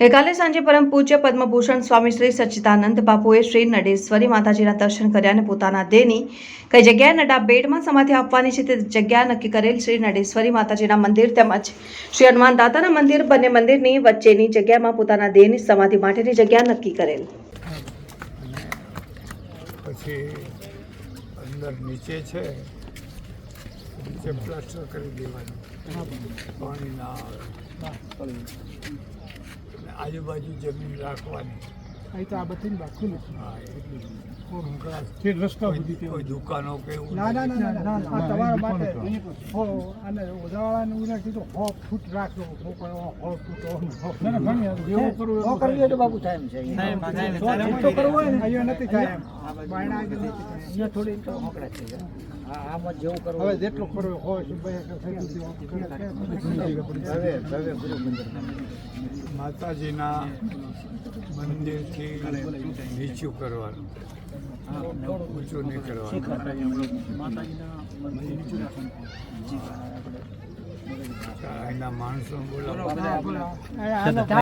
ગઈકાલે સાંજે પરમ પૂજ્ય પદ્મભૂષણ સ્વામી શ્રી સચ્ચિદાનંદ બાપુએ શ્રી નડેશ્વરી માતાજીના દર્શન કર્યા અને પોતાના દેહની કઈ જગ્યાએ નડા બેડમાં સમાધિ આપવાની છે તે જગ્યા નક્કી કરેલ શ્રી નડેશ્વરી માતાજીના મંદિર તેમજ શ્રી હનુમાન દાદાના મંદિર બંને મંદિરની વચ્ચેની જગ્યામાં પોતાના દેહની સમાધિ માટેની જગ્યા નક્કી કરેલ. પછી અંદર નીચે છે, નીચે પ્લાસ્ટર કરી દેવાનું. પાણી આજુબાજુ જમીન રાખવાની. અહીં તો આ બધી બાકી હા એટલી રસ્તા કોઈ દુકાનો કે ના ના ના ના ના તમારા માટે હો અને ઓઝાવાળાને ઉના કીધું હો ફૂટ રાખજો હો કરો હો ફૂટ ના ના જેવું કરવું હો કરવી તો બાપુ થાય છે તો કરવું હોય ને અહીંયા નથી થાય એમ બાયણા થોડી તો હોકડા આમાં જેવું કરવું હવે જેટલો કરવો હોય માતાજીના મંદિરથી નીચું કરવાનું. ઊંચું નહીં કરવાનું. એના માણસો બોલાવવા આનો